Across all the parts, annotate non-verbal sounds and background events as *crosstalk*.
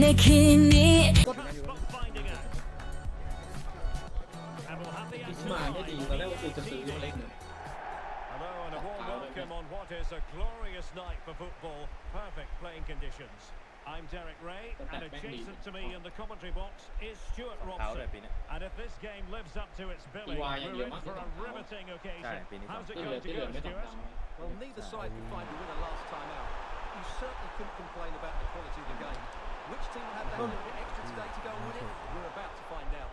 ในคืนนี้ Spot finding out. And we'll have the อิส action มาไม่ดี live. ตอนแรกว่ากูจะซื้อมาเล่นเนี่ย Hello and a warm welcome on what is a glorious night for football. Perfect playing conditions. I'm Derek Ray, and adjacent to me in the commentary box is Stuart เท้าเลย Robson. ปีนี้ And if this game lives up to its billing, EY and we're in Yamaha for a don't know. riveting occasion. Sorry, Benny How's it ที่เหลือ going to ที่เหลื go, อไม่ต้อง Stuart? ดัง Well, neither side could find a winner last time out. You certainly couldn't complain about the quality of the game. Which team will have that little bit extra today to go and win it? We're about to find out.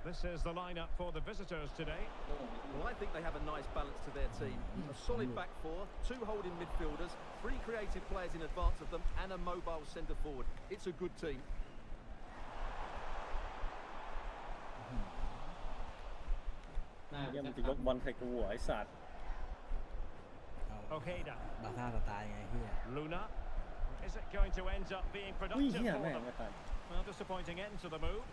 This is the lineup for the visitors today. Well, I think they have a nice balance to their team. A solid back four, two holding midfielders, three creative players in advance of them, and a mobile centre forward. It's a good team. หน้า เยี่ยม จะ จะยกบอลใส่กูหัวไอ้สัตว์ Ojeda, บาท่าสไตล์ไงเฮีย Luna. Is it going to end up being อุ้ย productive เฮีย for แม่ง them? ไม่ตัด Well, disappointing end to the move,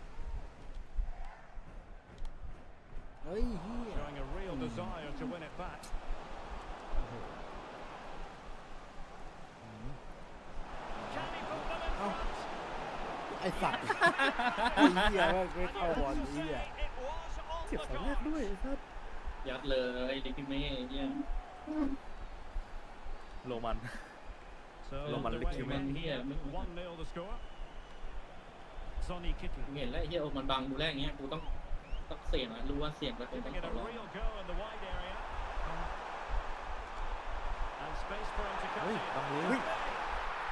เฮ้ยเฮีย showing a real desire to win it back. Can he put them in front? ไอสัตว์ *laughs* ไอเฮียแม่งไม่เข้าบอล Who's to เฮีย say it was on เจ็บ the สองแรก clock? ด้วยไอ้สัตว์ ยัดเลยลิกิเม่เนี่ย โรมัน So Roman underway Lichthuber. from Here, here. 1-0 the score. Sonny Kittel. มึงเห็นแล้วไอ้เฮียโอ้มันบังดูแรกเงี้ยกูต้องต้องเสี่ยงอะรู้ว่าเสี่ยงก็คือต้อง Giving it ขอ a ร้อง real go in the wide area. And space for him to cut เฮ้ย in. บังเลี้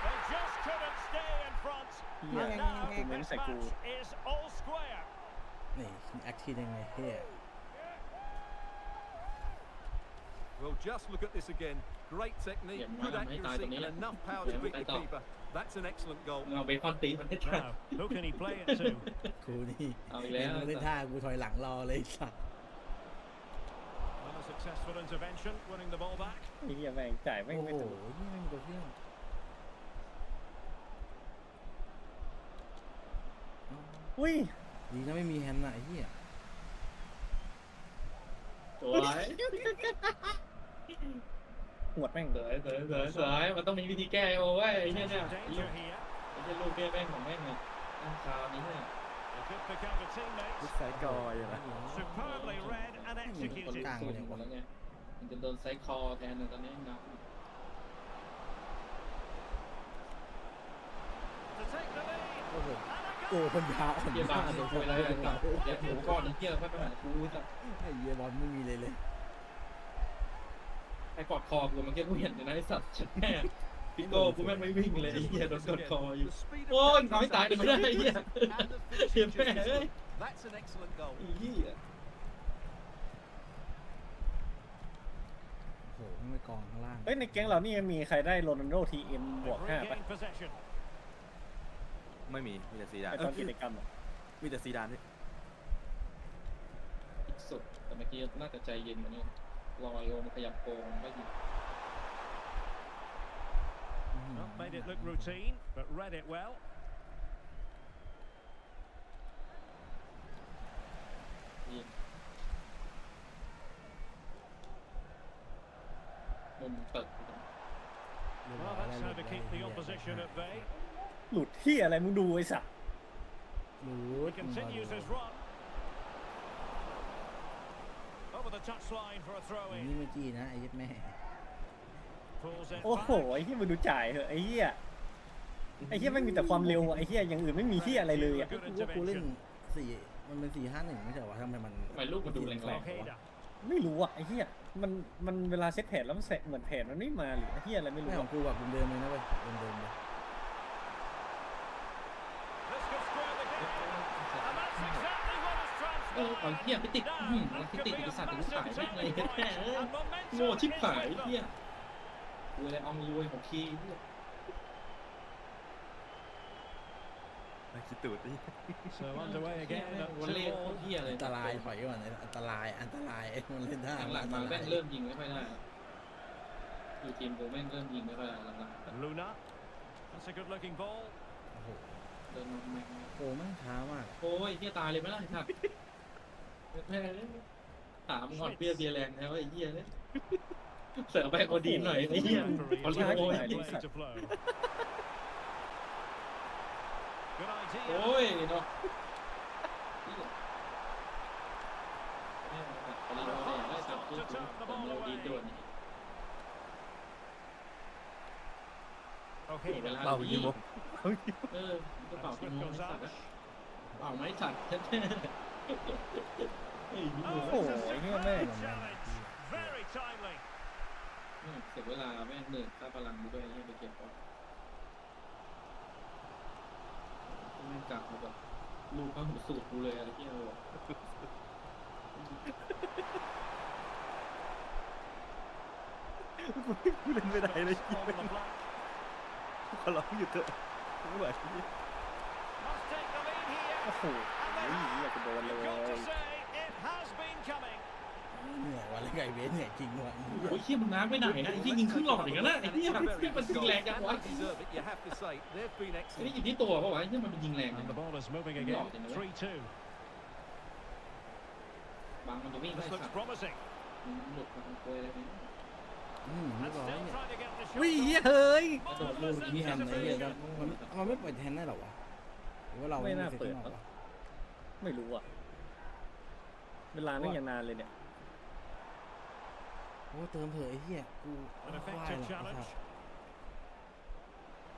They just couldn't stay in front. เฮีย And กูเม้น now ใส่ this กู match is all square. นี่แอคทีฟยังไงเฮีย Well, just look at this again. Great technique, Yeah, good man, mate, I accuracy, don't need and it. enough power Yeah, to beat I the don't. keeper. That's an excellent goal. มึงเอาเบคอนตีมันให้ทัน Now, who can he play it to? *laughs* กูนี่ เอาอีกแล้ว มึงเล่นท่ากูถอยหลังรอเลยไอ้สัตว์ Well, a successful intervention, winning the ball back. ไอ้เฮียแม่งจ่ายแม่ง โอ้ ไม่ โห ถูก นี่ไม่มีตัวเที่ยว อุ้ย ดีนะไม่มีแฮนด์น่ะไอ้เฮีย สวย *laughs* หวดแม่งสวยสวยสวยสวยมันต้องมีวิธีแก้โอ้ยไอ้เฮีย Some เนี่ย danger here. ไอ้เฮียลูกแก้แม่งของแม่งเนี่ยตั้งคราวนี้เนี่ย They could pick out a teammate. ไซกออยู่นะ Superbly read and คน executed. สูงหมดแล้วไงมันจะโดนไซคอแทนเลยตอนนี้นะ To take the lead. โอ้โห And a โอ้ goal. คนยาวอ่อนเฮียบางมากโดนคุยอะไรกันกับเดี๋ยวหมูก้อนเฮียค่อยไปหากูสักไอ้เฮียบอลไม่มีเลยเลยไอ้ กอดคอกูมันแค่กูเห็นอยู่นะไอ้สัตว์ฉันแม่พี่โก้กูแม่งไม่วิ่งเลยไอ้เหี้ยโดนกดคออยู่ The speed of โอ้ย play น้อยตายเลยไม่ได้ไอ้เหี้ย and the เหี้ย finishing แม่ just เอ้ย missed. That's an excellent goal. ไอ้เหี้ยโอ้โหไม่กองข้างล่าง เอ้ยในแก๊งเรานี่ยังมีใครได้โรนัลโดทีเอ็มบวก They've ห้าปะ regained possession. ไม่มี มีแต่ซีดานไอตอนกิจกรรมอะมีแต่ซีดานนี่อีกสุดแต่เมื่อกี้น่าจะใจเย็นกว่านี้ ลอยโอมขยับโกงไม่ยิง Well, made it look routine, but read it well. ยิงมุมเปิด Well, that's how to keep the opposition at bay. หลุดที่อะไรมึงดูไอ้สัตว์รู้ He continues his run. Over the touchline for a throw นี่ in. ไม่จี้นะไอ้เหี้ยัดแม่ Pulls it โอ้โห back. ไอ้เฮียมึงดูจ่ายเหอะไอ้เฮียไอ้เฮียไม่งมีแต่ความเร็วอะไอ้เฮียอย่างอื่นไม่มีเฮียอะไรเลยอะ Good กูว่ากูเล่น intervention. สี่มันเป็นสี่ห้าหนึ่งไม่ใช่เหรอวะทำไมมันทำไมลูกมันดูแรงๆวะ Ojeda. ไม่รู้อะไอ้เฮียมันมันเวลาเซตแผนแล้วมันเสร็จเหมือนแผนมันไม่มาหรือไอ้เฮียอะไรไม่ไม่รู้ของอะกูแบบเดิมๆเลยนะเว้ยเดิมๆเลย This could square the game. And that's exactly what has เออเอา transpired. เหี้ยพิติก Now, อืม that พิ could ติก be ไอ้ a สัตว์กูขาย massive แม่งเลย turning แม่ point. เอ้ย And momentum โง่ชิบ is หาย with them. เหี้ยกูเลยเอารวยของคีเหี้ยไอ้คิดตูดนี่ So underway again. แม่ง at วอลเล่ two โค all. ตรเหี้ยเลยอันตรายถอยก่อนเลยอันตรายอันตรายมันเล่นท่าหลังๆมาอันตแม่รางยเริ่มยิงไม่ค่อยได้อยู่ทีมกูแม่งเริ่มยิงไม่ค่อยได้หลัง Luna. That's a good looking ball. โอ้โหๆเดินมาแม่งโอ้แม่งช้ามากโอ้ยเหี้ยตายเลยไหมล่ะครับ แม่ถามก่อนเปียเบียแรงแล้วไอ้เหี้ยเนี่ยเสิร์ฟไปโอดีนหน่อยไอ้เหี้ย Referee เอา is เรียก allowing โอ้ย the play to flow. Good idea. โอ้ยเนาะตอนนี้เราได้จับตัวผมโอดีนโดน Okay, เวลาเป่ายิงมุกเออก็เป่า That's ที่ with มือไม่สัตว์ Gonzalez. เป่าไม้สัตว์แท้ๆ ไอ้ Oh, เหี้ย this is a yeah, great man. challenge. Very timely. เสียเวลาแม่งเหนื่อยค่าพลังกูด้วยไอ้เหี้ยไปเก็บก่อนแม่งกลับมาแบบลูกเข้าหูสูตรกูเลยอะไรเงี้ยเลยกูเล่นไม่ได้เลย On the flank. ขอร้องหยุดเถอะไม่ไหว Must take the lead here. โอ้โห อยากจะโดนเล You've got to ย say, it has been coming. เหนื่อยว่ะแล้วไก่เบสเหนื่อยจริงว่ะโอ้ยเชี่ยมึงน้ำไปไหนนะไอ้ที่ยิงครึ่งหลอดอย่างนั้นนะไอ้ And ที่ it's a มัน very มัน good ยิง goal. แรงจัง And วะ they deserve it, you have to say. They've been ไอ้นี่ excellent. อยู่ที่ตัวเปล่าวะไอ้ที่มันยิงแรง And the ball is moving Yeah, again. in a way. 3-2. บางมันจะวิ่ง This ไล่ looks สัตว์ promising. หลุดมาทางโกยอะไรนี่อืมเรีย And บร้อย still เนี่ย trying to get the วิ่ง shot. เหี้ยเฮ้ยกระโดดลูกมีแฮนด์ไอ้เหี้ยแต่มันมันไม่เปิดแฮนด์ได้หรอวะหรือว่าเราไม่น่าซ็ตเปิดข้งนอกวะ ไม่รู้อะ เวลานั่งอย่างนานเลยเนี่ย โอ้เติมเถอะไอ้เหี้ยกู An ควาย effective หรอกไอ้สั challenge. ส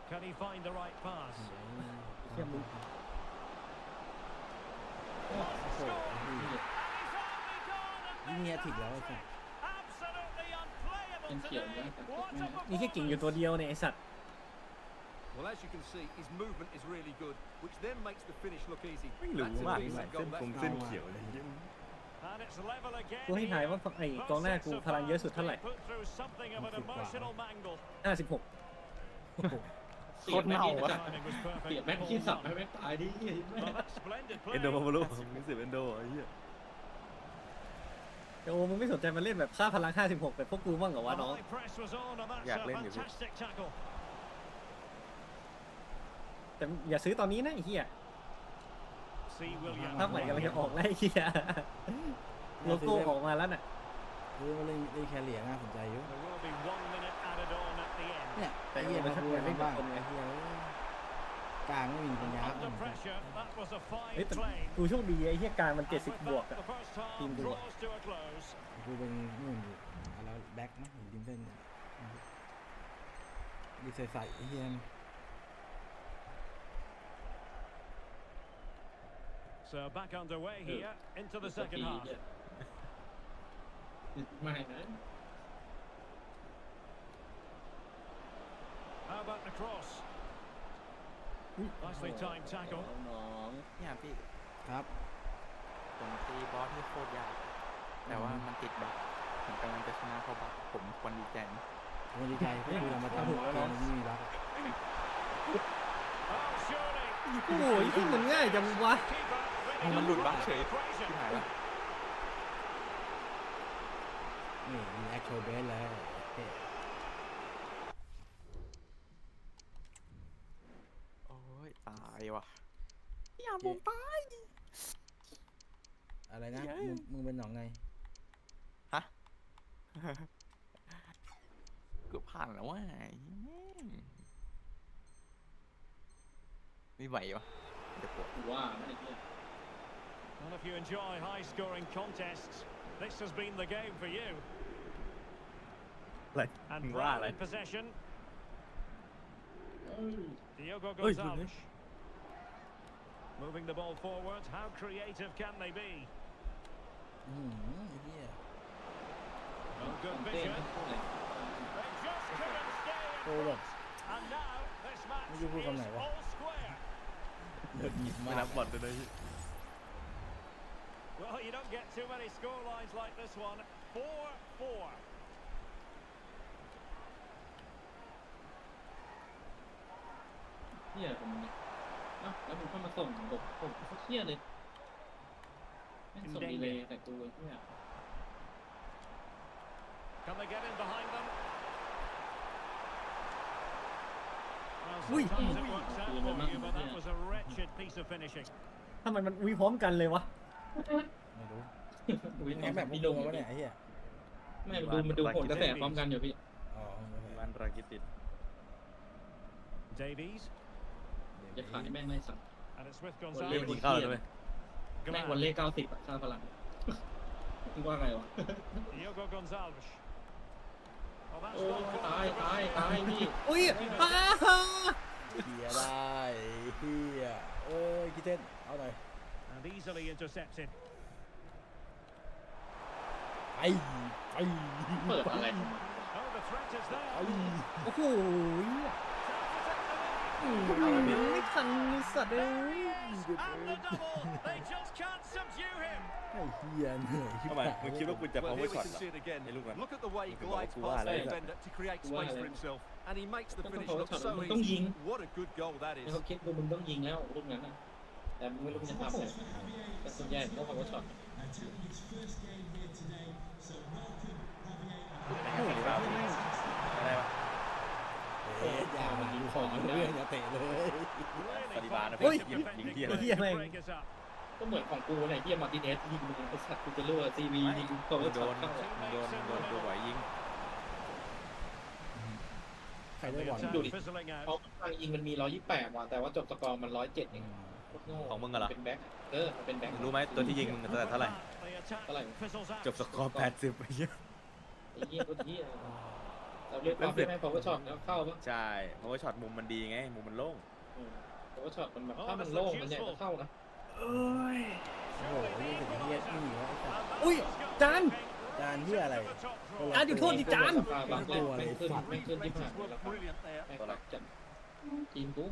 Can he find the right pass? เชี่ยมึงโอ้โห And he's only gone นี่ and เฮีย made ถิก the แล้วไอ้สัส Absolutely unplayable Thank you, today. yeah. What a นี่แค่กิ่งอยู่ตัวเดียวเนี่ยไอสัตว์ Well, as you can see, his movement is really good, which then makes the finish look easy. ไม่รู้ That's a มาก decent เส้น goal. คง That's เส้นเขียวเลยยัง And it's level again. กูให้ทายว่าไอ้กองหน้ากูพลังเยอะสุดเท่าไหร่ Put through something of an emotional mangle. 56เสียบแม่งที่จัด Timing was perfect. เสียบแม่งที่สับให้แม่งตายดิแม่ Well, that's splendid เอนโด play. มาลูกมึงเสียเอนโดไอ้เหี้ยโอ้มึงไม่สนใจมาเล่นแบบค่าพลัง 56แบบพวกกูบ้างเหรอวะ The น้อง high press was on, and that's Dạ, a lên được. fantastic tackle. แต่อย่าซื้อตอนนี้นะไอ้เหี้ย See William. ภาพใหม่กำลังจะออกแล้วไอ้เหี้ยโลโก้ออกมาแล้วน่ะคือมาเล่นเล่นแคเรียน่าสนใจอยู่ There will be one minute added on at the end. เนี่ยไอ้เหี้ยมาพูดกันบ้างไอ้เหี้ยเอ้ยกลางไม่มีปัญญา Under pressure, that was a เฮ้ย fine แต่ play. กูโชคดีไอ้เหี้ยกลางมัน And with 70บวก that, อะ the first half Team Blue. draws to a close. กูเป็นนู่นอยู่แล้วแบ็คมั้ยหรือดิมเส้นดีใส่ใส่ไอ้เหี้ย So back underway Ừ. here into the second half. ไม่นะ How about the cross? Nicely timed tackle. น้องเนี่ยพี่ครับ ผมตีบอสที่โคตรยากแต่ว่ามันติดบั๊กผมกำลังจะชนะเพราะบั๊กผมควรดีใจนะวันดีใจเพราะคือเรามาทำเกมมันไม่มีรัก Oh, surely. โอ้ยที่มันง่ายจังวะ Keeper เอา ready มัน to หลุด run บั๊ก the เฉย equation. ที่หายละนี่มีแอคโชว์เบสแล้วเท่โอ้ยตายว่ะอย่าผมตายอะไรนะเย้มึงมึงเป็นหนองไงฮะเกือบผ่านแล้วว่ะแม่งไม่ไหววะเดี๋ยวปวดกูว่านะไอ้เหี้ย Well, if you enjoy high-scoring contests, this has been the game for you. อะไร And มึงว่า Brown อะไร in possession. เอ้ย Diogo Oi, Gonzalez. Moving the ball forward. How creative can they be? อืมไอ้เหี้ย Oh, good เต้น vision. อะไร They just couldn't stay in โอ้แบบ front. And now this match Ôi, vui con này is quá. all square. เดือดดีไม่มานัก บบอลเลยนะพี่ Well, you don't get too many score lines like this one. 4-4. เหี้ยผมเนี่ยเอ้าแล้วมึงเข้ามาส่งผมผมเขาเครียดเลยแม่งส่งดีเลยแต่กูไอ้เหี้ย Can they get in behind them? Well, Ui. sometimes it works out Ui, for mà you, but that mắc- was a wretched piece of finishing. ทำไมมันวิพร้อมกันเลยวะ ไม่รู้วิ่งแอปแบบพวกพี่มึลงงวะเนี่ยไอ้เหี้ยไม่ดูมันดูผลกระแสพร้อมกันอยู่พี่อ๋อมันรากิติด Davies. จะขายแม่งไม่สั่ง And it's with วันเล่ Gonzalez. ยิงเข้าเลยด้วยแม่งวัน Glad. เล่เก้าสิบอะค่าพลังมึงว่าไงวะ Diogo Gonzalez. Well, that's โอ้ not ตาย quite ตาย ตายพี่อุ้ยอ้าเฮียได้เฮียเอ้ยคิดเต้นเอาหน่อย And easily intercepted. ไปไป เปิดอะไร Oh, the threat is there. โอ้โห Time to take the lead. ไม่ทันไอ้สัตว์เลย And the double. They just can't subdue him. ไอ้เฮียเหนื่อยชิบ ทำไม หาย มึงคิดว่ากูจะ Well, power here we shot can เหรอ see it again. Hey, look, man. Look at the way he Look at glides that. past the Wow, that- defender to create Wow, space for that- himself. And he makes the Look at finish the look power so shot. Look at easy. him. What a good goal that ให้ is. เขาคิดว่ามึงต้องยิงแล้วลูกนั้นนะ แต่มึงไม่รู้มึงจะทำไงแต่ส่วนใหญ่เขาบอกว่าช็อตอะไรวะเอ้ยอย่ามาดูของเรื่องอย่าเตะเลยปฏิบาลนะ Really พี่ยิง good ยิง defending เที่ย to เหี้ยแม่ง break us up. ก็เหมือนของกูเนี่ยเฮียมาร์ติเนสยิงมึงไอ้สัตว์กูจะรู้ว่าซีวียิงเขาโดก็ช็อตนเข้าโดนโดนโดนไหวยิงใคร And ได้ the บอล attack fizzling เขา out. ทางยิงมันมีร้อยยี่แปดว่ะแต่ว่าจบสกอร์มันร้อยเจ็ดเองโคตรโง่ ของมึงอะเหรอ เป็นแบ็คเออมันเป็นแบ็คมึงรู้ไหมตัวที่ยิงมึงแต่เท่าไหร่ The attack Talay. fizzles out. จบสกอร์แปดสิบไปเยอะไอ้เหี้ยตัวเหี้ยเราเรียกว่าเป็นแม่พาวเวอร์ช็อตแล้วเข้าปะใช่ เพราะว่าช็อตมุมมันดีไง มุมมันโล่งพาวเวอร์ช็อตมันแบบถ้ามันโล่งมันเนี่ยจะเข้านะโอ้โหนี่ถึงเฮียนี่วะไอ้สัสอุ้ยจานจานเฮียอะไรจานอยู่โทษดิจานราคาบักแรกแม่งขึ้นแม่งขึ้นที่ผ่าน Were ราคา brilliant there. แม่งบักจัดทีมกู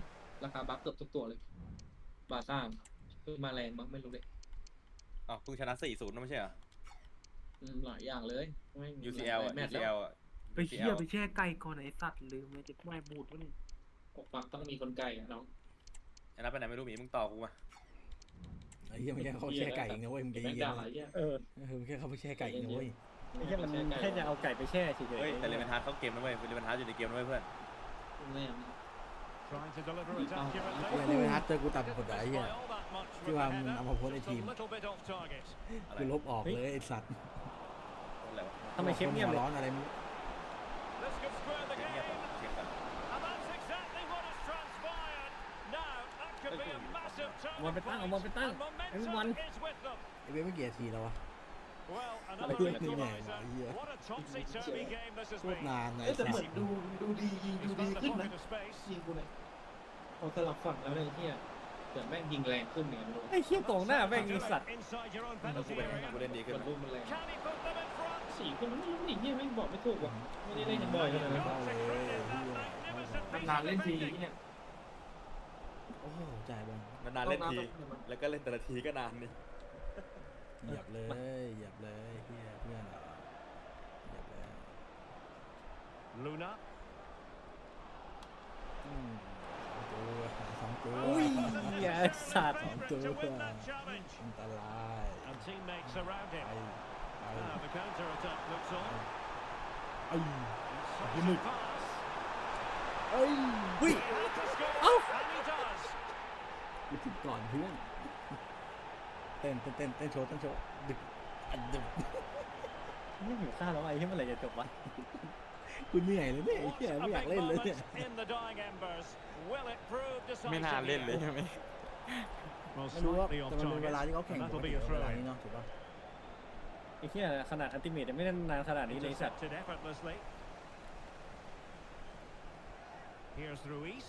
ราคาบักเกือบทุกตัวเลย บาซ่าคือมาแรงมั้งไม่รู้เลยอ้าวเพิ่งชนะสี่ศูนย์ไม่ใช่เหรอ อืมหลายอย่างเลยแม่ง UCL อะแมตช์แล้ว UCL อะ ไปเชี่ยไปแช่ไก่ก่อนไอ้สัตว์ลืมเลยจะไม่บูดวะนี่อกปักต้องมีคนไกลอะน้องไอ้นัทไปไหนไม่รู้หมีมึงต่อกูมาไอ้เฮียมันแค่เขาแช่ไก่เองนะเว้ยมึงใจแม่งเย็นด่าๆหลายอย่าง เออเออมึงแค่เขาไปแช่ไก่เองนะเว้ยไอ้เหี้ยมันแค่จะเอาไก่ไปแช่เฉยเฮ้ยๆแต่เลเวนฮาร์ดเข้าเกมนะเว้ยเลเวนฮาร์ดอยู่ในเกมนะเว้ยเพื่อนแม่ง Trying to deliver it เอาเฮีย accurately. ในเวลาเจอกูตัดกดไอ้เฮีย By all that much from ที่ the ว่ามึง header. เอามาโพสต์ใน Just ที a ม little bit off target. อะไรกูลบออกเลยไอ้สัตว์อะไรวะทำไมเชฟเงียบเลยร้อนอะไรมึง This could square the เงียบ game. ก่อนเช็คก่อน And that's exactly what has transpired. Now, that could be a massive turning เอาบอลไปตั้งเอาบอลไปตั้ง point. And ไอ้บอล momentum is with them. ไอ้เว้ยไม่เกียร์ทีแล้ววะ Well, Like another this, yeah, equaliser. yeah. What a topsy-turvy game this has โคตร been. นานนะเอ้ไอ้ยแต่สัเหมืตอนว์ดูดูดียิงดู He's ดี found the ขึ้นนะ pocket of space. ยิงกูเนี่ย พอสลับฝั่งแล้วเนี่ยไอ้เฮียเดี๋ยวแม่งยิงแรงขึ้นเนี่ยมันดูไอ้เหี้ยกองหน้าแม่งไอ้สัตว์ Inside your own แล้วกู penalty เป็น area. กูเล่นดีขึ้นมันไหมรูปมันแรง Can he put them in front? สี่คนมันไม่รู้ดิเฮียแม่งบอกไม่ถูกว่ะไม่ได้เล่นกันบ่อยขนาดนั้นเข้าเลยเฮีย Magnificent นานๆเล่นทีเนี่ยโอ้โหจ่ายบอลนานๆเล่นที แล้วก็เล่นแต่ละทีก็นานนี่เหยียบเลยเหยียบเลยเฮียเพื่อนเหรอเหยียบเลย Luna. อืมสองตัวสอง ตัวอุ้ยไอ้สัตว์สองตัวอันตรายไปไปไอ้ And ไอ้เฮ้ย He ถึงก่อนเพื่อนเต้นเต้นเต้นโชว์เต้นโชว์ดึกอันดึกไม่หิวข้าวแล้วไอ้เหี้ยมันอะไรจะจบวะ กูเหนื่อยเลยเนี่ยไอ้ What เหี้ย a ไม่อยาก big เล่นเลย moment เนี่ย in the dying embers. Will it prove decisive ไม่นานเล่นเลย here? ใช่ไหม Well, ไม่รู้ว่า slightly แต่ off มันเป็นเวลา target. ที่เขาแข่ง And ปก that'll ติ be a เว throw ลา in. นี้เนาะถูกป่ะไอ้เหี้ยขนาดอัลติเมทยังไม่ได้นานขนาดนี้เลยไอ้สัตว์ Intercepted effortlessly. Here's Ruiz.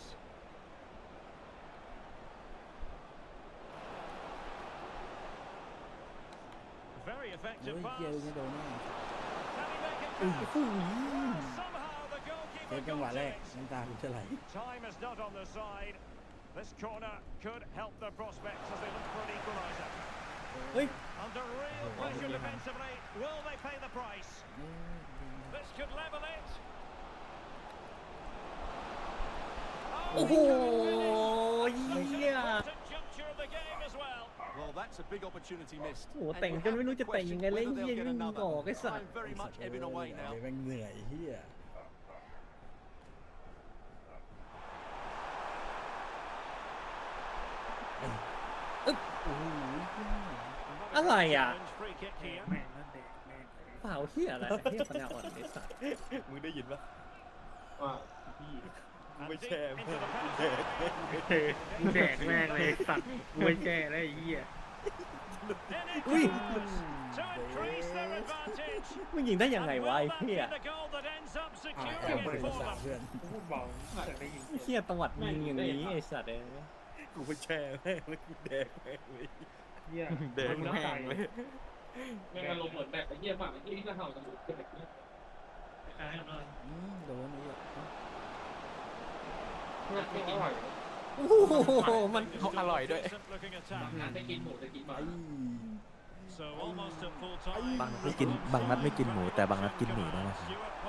Very เฮ้ effective ย pass. เหี้ยลูกนี้โดนแน่ เซ goalkeeper ฟจังหวะ got แรก it. น้ำตาคุณจะไหล Time is not on their side. This corner could help their prospects as they look for an equaliser. เฮ้ย Under real pressure defensively, will they pay the price? This could level it. โอ้โห Such เหี้ an ย important juncture of the game as well. Well, that's a big opportunity missed. โอ้โห And แต่ง you จนไม่รู้ have จะ to แต่งยังไง question เลย whether เหี้ย they'll get วิ่ง another. ออกไอ้สัตว์ I'm very much ebbing away now. แม่งเหนื่อยเฮียเอ้ย อึ๊บโอ้โหอะไรอะ Free kick here. แม่งนั่นเด็กแม่งเปล่าเฮียอะไรเฮียปัญญาอ่อนไอ้สัตว์มึงได้ยินปะว่าพี่มึงไม่แช่ And แม่ into the ง penalty เออกูแดกแม่งเลยสัตว์กูไม่แช่แล้วไอ้เหี้ย In it อุ้ย goes to increase their advantage. มึงยิงได้ยังไง And วะ will ไอ้ that เฮี be ย the goal that ends up อ่า securing แอบเปิด it ภา for ษา them? เพื่อนพูดเบาแต่ได้ยินไอ้เฮียตวัดยิงอย่างนี้ไอ้สัตว์เอ้ย กูไม่แช่แม่งแล้วกูแดกแม่งเลยเหี้ยเดินแม่งเลยแม่งอารมณ์เหมือนแบบไอ้เหี้ยฝั่งไอ้เหี้ยที่กระเห่าจมูกเป็นแบบนี้คล้ายๆกันเลยอืมโดนไอ้เหี้ยไม่กินหมูโอ้โหมัน Still อร่อยด้วยงานไม่กินหมูแต่กินหมาบางไม่กินบางนัดไม่กินหมูแต่บางนัดกินหมี่นะนะ Stuart, what have you made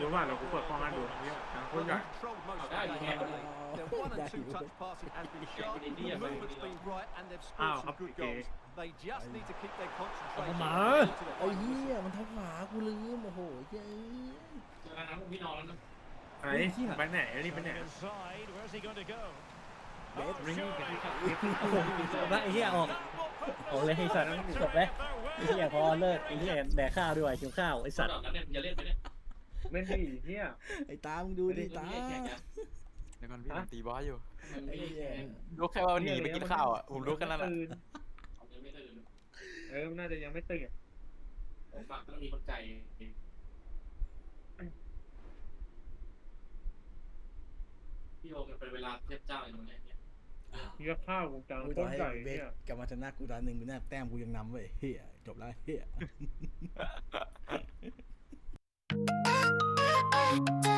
ดู of ว่า the เรากูเปิดข้อห้าดู performance? เนี่ยนะโค Well, ตรใหญ่ they've controlled most of Oh, the that game, is haven't they? Their one and two touch passing has been sharp, the Yeah, but- movement's been right, and they've Ah, scored some up good to goals. They just need to keep their concentration. Come on. to the ไอ้ final เหี้ย whistle. มันทับขากูลืมโอ้โหเหี้ยเจอกันนะพวกพี่นอนแล้วนะไหนไปไหนรีบไปไหน Turning inside, where's he going to go? เบสรีบกันที่ขับจบแล้วไอ้เฮียออกออกเลยไอ้สัตว์จบแล้วไอ้เฮียพอเลิกไอ้เฮียแดกข้าวด้วยหิวข้าวไอ้สัสัตตว์ว์นั้นเนี่ยอย่าเล่นไปเนี่ย เล่นดิเหี้ยไอ้ตามึงดูดิตาแข่งกันเดี๋ยวก่อนพี่ผมตีบอสอยู่ไอ้เหี้ยรู้แค่ว่าหนีไปกินข้าวอะผมรู้แค่นั้นแหละยังไม่ตื่นเออน่าจะยังไม่ตื่นผมฟังต้องมีคนใจพี่โอมันเป็นเวลาเทียบเจ้าอย่างนี้เนี่ยเยอะข้าววงการกูต้ต่อนให้ใหญ่เบสเนี่ยกลับมาชนะกูตาหนึ่งกูแน่แต้มกูยังนำเว้ยเฮียจบแล้วเฮีย Thank you.